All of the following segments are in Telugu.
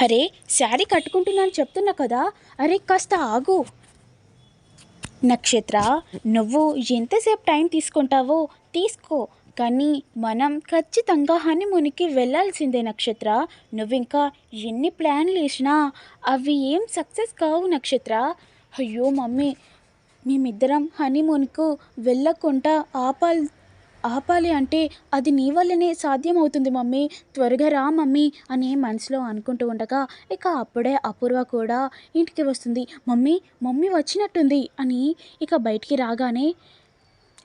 అరే శారీ కట్టుకుంటున్నాను చెప్తున్నా కదా. అరే కాస్త ఆగు. నక్షత్ర నువ్వు ఎంతసేపు టైం తీసుకుంటావో తీసుకో. కానీ మనం ఖచ్చితంగా హనీమూన్కి వెళ్ళాల్సిందే నక్షత్ర. నువ్వు ఇంకా ఎన్ని ప్లాన్లు వేసినా అవి ఏం సక్సెస్ కావు నక్షత్ర. అయ్యో మమ్మీ మేమిద్దరం హనీమూన్కు వెళ్ళకుండా ఆపాల్ ఆపాలి అంటే అది నీ వల్లనే సాధ్యమవుతుంది మమ్మీ. త్వరగా రా మమ్మీ అని మనసులో అనుకుంటూ ఉండగా ఇక అప్పుడే అపూర్వ కూడా ఇంటికి వస్తుంది. మమ్మీ మమ్మీ వచ్చినట్టుంది అని ఇక బయటికి రాగానే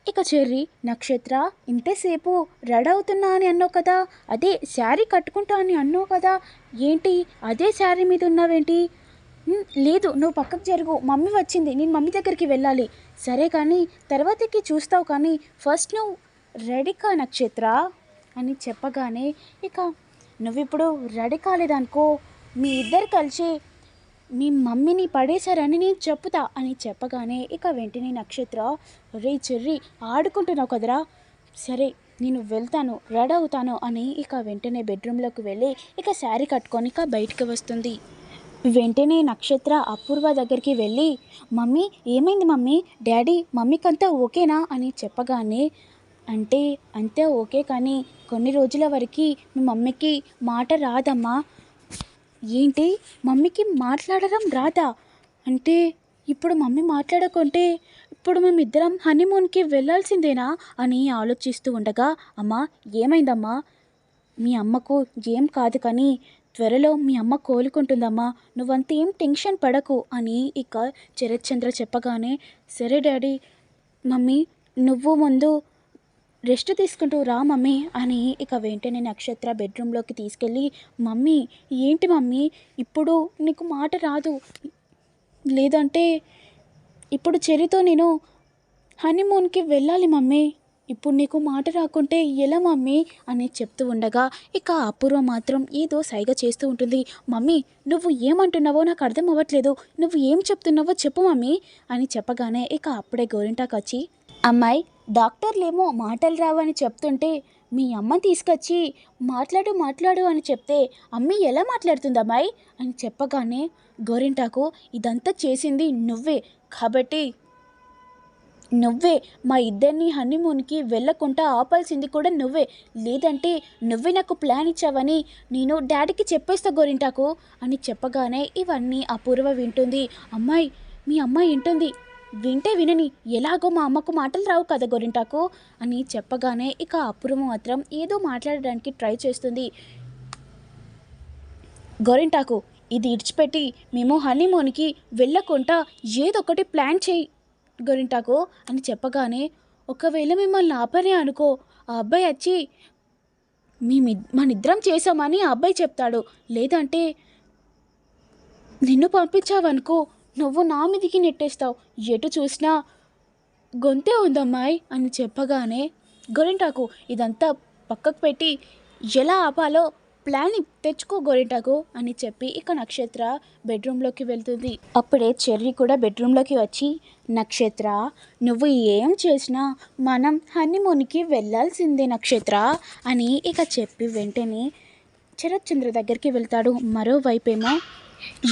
ఇక చెర్రి నక్షత్ర ఇంతసేపు రెడీ అవుతున్నా అని అన్నావు కదా. అదే శారీ కట్టుకుంటా అని అన్నావు కదా. ఏంటి? అదే శారీ మీద ఉన్నావేంటి? లేదు నువ్వు పక్కకు జరుగు. మమ్మీ వచ్చింది. నేను మమ్మీ దగ్గరికి వెళ్ళాలి. సరే కానీ తర్వాతకి చూస్తావు కానీ ఫస్ట్ నువ్వు రెడీకా నక్షత్ర అని చెప్పగానే ఇక నువ్వు ఇప్పుడు రెడీ కాలేదనుకో మీ ఇద్దరు కలిసి మీ మమ్మీని పడేశారని నేను చెప్పుతా అని చెప్పగానే ఇక వెంటనే నక్షత్ర రే చెర్రి ఆడుకుంటున్నావు కదరా? సరే నేను వెళ్తాను రెడీ అవుతాను అని ఇక వెంటనే బెడ్రూమ్లోకి వెళ్ళి ఇక శారీ కట్టుకొని ఇక బయటికి వస్తుంది. వెంటనే నక్షత్ర అపూర్వ దగ్గరికి వెళ్ళి మమ్మీ ఏమైంది మమ్మీ? డాడీ మమ్మీకంతా ఓకేనా? అని చెప్పగానే అంటే అంతే ఓకే కానీ కొన్ని రోజుల వరకు మీ మమ్మీకి మాట రాదమ్మా. ఏంటి? మమ్మీకి మాట్లాడడం రాదా? అంటే ఇప్పుడు మమ్మీ మాట్లాడకుంటే ఇప్పుడు మేమిద్దరం హనీమూన్కి వెళ్ళాల్సిందేనా అని ఆలోచిస్తూ ఉండగా అమ్మా ఏమైందమ్మా? మీ అమ్మకు ఏం కాదు కానీ త్వరలో మీ అమ్మ కోలుకుంటుందమ్మా. నువ్వంత ఏం టెన్షన్ పడకు అని ఇక శరత్చంద్ర చెప్పగానే సరే డాడీ మమ్మీ నువ్వు ముందు రెస్ట్ తీసుకుంటూ రా మమ్మీ అని ఇక వెంటనే నక్షత్ర బెడ్రూమ్లోకి తీసుకెళ్ళి మమ్మీ ఏంటి మమ్మీ ఇప్పుడు నీకు మాట రాదు. లేదంటే ఇప్పుడు చెరితో నేను హనీమూన్కి వెళ్ళాలి మమ్మీ. ఇప్పుడు నీకు మాట రాకుంటే ఎలా మమ్మీ అని చెప్తూ ఉండగా ఇక అపూర్వ మాత్రం ఏదో సైగ చేస్తూ ఉంటుంది. మమ్మీ నువ్వు ఏమంటున్నావో నాకు అర్థం అవ్వట్లేదు. నువ్వు ఏం చెప్తున్నావో చెప్పు మమ్మీ అని చెప్పగానే ఇక అప్పుడే గోరింటాకు వచ్చి అమ్మాయి డాక్టర్లేమో మాటలు రావని చెప్తుంటే మీ అమ్మ తీసుకొచ్చి మాట్లాడు మాట్లాడు అని చెప్తే అమ్మి ఎలా మాట్లాడుతుంది అమ్మాయి? అని చెప్పగానే గోరింటాకు ఇదంతా చేసింది నువ్వే కాబట్టి నువ్వే మా ఇద్దరిని హనీమూన్కి వెళ్ళకుండా ఆపాల్సింది కూడా నువ్వే. లేదంటే నువ్వే నాకు ప్లాన్ ఇచ్చావని నేను డాడీకి చెప్పేస్తా గోరింటాకు అని చెప్పగానే ఇవన్నీ అపూర్వ వింటుంది. అమ్మాయి మీ అమ్మాయి వింటుంది వింటే వినని ఎలాగో మా అమ్మకు మాటలు రావు కదా గోరింటాకు అని చెప్పగానే ఇక అపూర్వ మాత్రం ఏదో మాట్లాడడానికి ట్రై చేస్తుంది. గోరింటాకు ఇది ఇడిచిపెట్టి మేము హనీమూన్కి వెళ్ళకుండా ఏదో ఒకటి ప్లాన్ చేయి గోరింటాకు అని చెప్పగానే ఒకవేళ మిమ్మల్ని ఆపనే అనుకో ఆ అబ్బాయి వచ్చి మేమి మనిద్దరం చేసామని ఆ అబ్బాయి చెప్తాడు. లేదంటే నిన్ను పంపించావనుకో నువ్వు నా మీదికి నెట్టేస్తావు. ఎటు చూసినా గొంతే ఉందమ్మాయి అని చెప్పగానే గోరింటాకు ఇదంతా పక్కకు పెట్టి ఎలా ఆపాలో ప్లాన్ తెచ్చుకో గోరింటాకు అని చెప్పి ఇక నక్షత్ర బెడ్రూమ్లోకి వెళ్తుంది. అప్పుడే చెర్రీ కూడా బెడ్రూమ్లోకి వచ్చి నక్షత్ర నువ్వు ఏం చేసినా మనం హనీమూన్కి వెళ్ళాల్సిందే నక్షత్ర అని ఇక చెప్పి వెంటనే శరత్చంద్ర దగ్గరికి వెళ్తాడు. మరోవైపేమో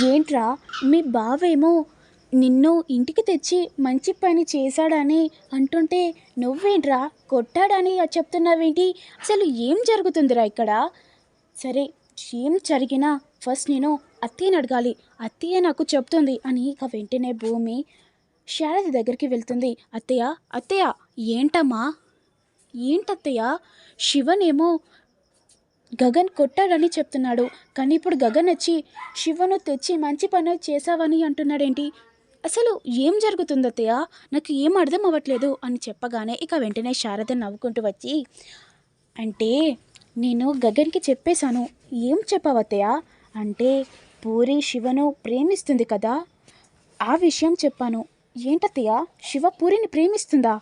ఏంట్రా మీ బావేమో నిన్ను ఇంటికి తెచ్చి మంచి పని చేశాడని అంటుంటే నువ్వేంట్రా కొట్టాడని చెప్తున్నావేంటి? అసలు ఏం జరుగుతుందిరా ఇక్కడ? సరే ఏం జరిగినా ఫస్ట్ నేను అత్తయ్యని అడగాలి. అత్తయ్య నాకు చెప్తుంది అని ఇక వెంటనే భూమి శారద దగ్గరికి వెళ్తుంది. అత్తయ్య అత్తయ్య ఏంటమ్మా? ఏంటత్తయ్య? శివనేమో గగన్ కొట్టాడని చెప్తున్నాడు. కానీ ఇప్పుడు గగన్ వచ్చి శివను తెచ్చి మంచి పనులు చేశావని అంటున్నాడేంటి? అసలు ఏం జరుగుతుందో అత్తయ్య? నాకు ఏం అర్థం అవ్వట్లేదు అని చెప్పగానే ఇక వెంటనే శారద నవ్వుకుంటూ వచ్చి అంటే నేను గగన్కి చెప్పేశాను. ఏం చెప్పావు అంటే పూరి శివను ప్రేమిస్తుంది కదా? ఆ విషయం చెప్పాను. ఏంటత్తయ్య? శివ పూరిని ప్రేమిస్తుందా?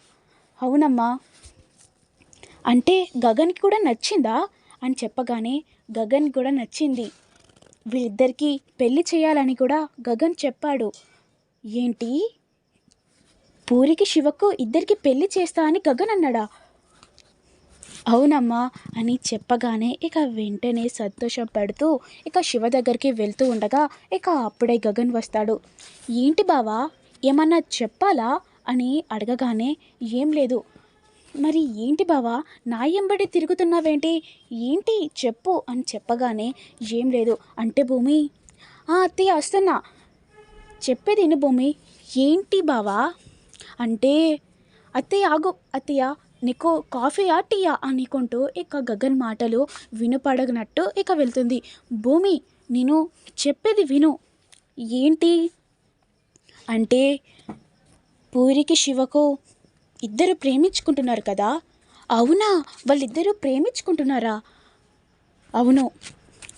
అవునమ్మా. అంటే గగన్కి కూడా నచ్చిందా? అని చెప్పగానే గగన్ కూడా నచ్చింది. వీళ్ళిద్దరికీ పెళ్ళి చేయాలని కూడా గగన్ చెప్పాడు. ఏంటి? పూరికి శివకు ఇద్దరికి పెళ్ళి చేస్తా అని గగన్ అన్నాడా? అవునమ్మా అని చెప్పగానే ఇక వెంటనే సంతోషం పడుతూ ఇక శివ దగ్గరికి వెళ్తూ ఉండగా ఇక అప్పుడే గగన్ వస్తాడు. ఏంటి బావా? ఏమన్నా చెప్పాలా? అని అడగగానే ఏం లేదు. మరి ఏంటి బావా? నా ఎంబడి తిరుగుతున్నావేంటి? ఏంటి? చెప్పు అని చెప్పగానే ఏం లేదు. అంటే భూమి? "ఆ, అత్తయ్య వస్తున్నా. చెప్పేది భూమి. ఏంటి బావా? అంటే అత్తయ్య ఆగు. అత్తయ్య నీకు కాఫీయా టీయా? అనుకుంటూ ఇక గగన్ మాటలు వినపడగనట్టు ఇక వెళ్తుంది. భూమి నేను చెప్పేది విను. ఏంటి? అంటే పూరికి శివకు ఇద్దరు ప్రేమించుకుంటున్నారు కదా? అవునా? వాళ్ళిద్దరూ ప్రేమించుకుంటున్నారా? అవును.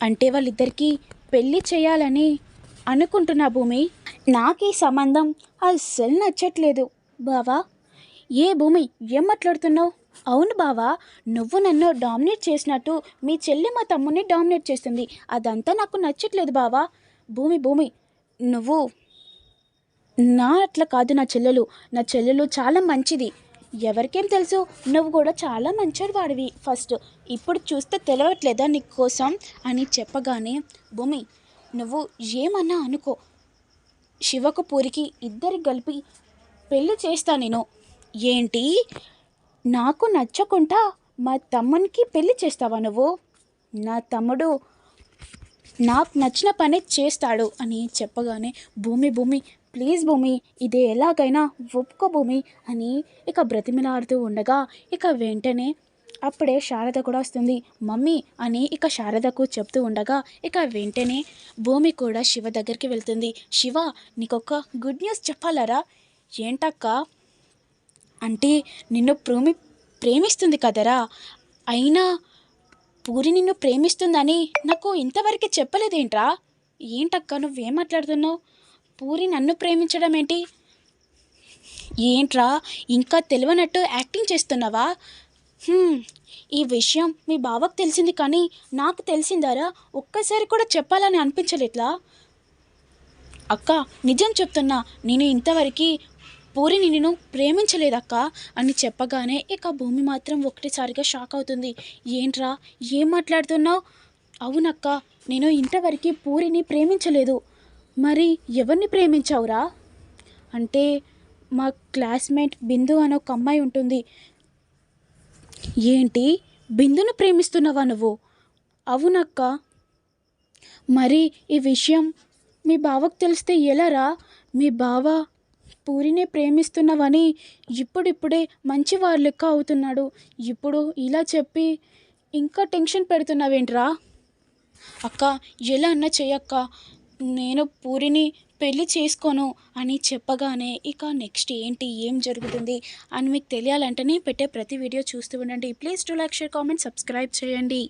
అంటే వాళ్ళిద్దరికీ పెళ్ళి చేయాలని అనుకుంటున్నా భూమి. నాకు ఈ సంబంధం అస్సలు నచ్చట్లేదు బావా. ఏ భూమి ఏం మాట్లాడుతున్నావు? అవును బావా నువ్వు నన్ను డామినేట్ చేసినట్టు మీ చెల్లి మా తమ్ముని డామినేట్ చేస్తుంది. అదంతా నాకు నచ్చట్లేదు బావా. భూమి భూమి నువ్వు నా అట్లా కాదు నా చెల్లెలు. నా చెల్లెలు చాలా మంచిది. ఎవరికేం తెలుసు? నువ్వు కూడా చాలా మంచోడు వాడివి ఫస్ట్ ఇప్పుడు చూస్తే తెలవట్లేదా నీ కోసం అని చెప్పగానే భూమి నువ్వు ఏమన్నా అనుకో. శివకు పూరికి ఇద్దరి కలిపి పెళ్ళి చేస్తా నేను. ఏంటి? నాకు నచ్చకుండా మా తమ్మునికి పెళ్ళి చేస్తావా నువ్వు? నా తమ్ముడు నాకు నచ్చిన పని చేస్తాడు అని చెప్పగానే భూమి భూమి ప్లీజ్ భూమి ఇది ఎలాగైనా ఒప్పుకో భూమి అని ఇక బ్రతిమిలాడుతూ ఉండగా ఇక వెంటనే అప్పుడే శారద కూడా వస్తుంది. మమ్మీ అని ఇక శారదకు చెప్తూ ఉండగా ఇక వెంటనే భూమి కూడా శివ దగ్గరికి వెళ్తుంది. శివ నీకొక గుడ్ న్యూస్ చెప్పాలరా? ఏంటక్క? అంటే నిన్ను ప్రేమి ప్రేమిస్తుంది కదరా? అయినా పూరి నిన్ను ప్రేమిస్తుందని నాకు ఇంతవరకు చెప్పలేదేంట్రా? ఏంటక్క నువ్వేం మాట్లాడుతున్నావు? పూరి నన్ను ప్రేమించడం ఏంటి ఏంట్రా ఇంకా తెలియనట్టు యాక్టింగ్ చేస్తున్నావా? ఈ విషయం మీ బావకు తెలిసింది కానీ నాకు తెలిసిందారా? ఒక్కసారి కూడా చెప్పాలని అనిపించలేట్లా? అక్క నిజం చెప్తున్నా నేను ఇంతవరకు పూరిని నేను ప్రేమించలేదక్క అని చెప్పగానే ఇక భూమి మాత్రం ఒకటిసారిగా షాక్ అవుతుంది. ఏంట్రా ఏం మాట్లాడుతున్నావు? అవునక్క నేను ఇంతవరకు పూరిని ప్రేమించలేదు. మరి ఎవరిని ప్రేమించావురా? అంటే మా క్లాస్మేట్ బిందు అనే ఒక అమ్మాయి ఉంటుంది. ఏంటి? బిందును ప్రేమిస్తున్నావా నువ్వు? అవునక్క. మరి ఈ విషయం మీ బావకు తెలిస్తే ఎలారా మీ బావ పూరినే ప్రేమిస్తున్నావని ఇప్పుడిప్పుడే మంచి వారి లెక్క అవుతున్నాడు. ఇప్పుడు ఇలా చెప్పి ఇంకా టెన్షన్ పెడుతున్నావేంట్రా? అక్క ఎలా అన్నా చెయ్యక్క. నేను పూరిని పెళ్ళి చేసుకోను అని చెప్పగానే ఇక నెక్స్ట్ ఏంటి ఏం జరుగుతుంది అని మీకు తెలియాలంటేనే పెట్టే ప్రతి వీడియో చూస్తూ ఉండండి. Please to like share comment subscribe చేయండి.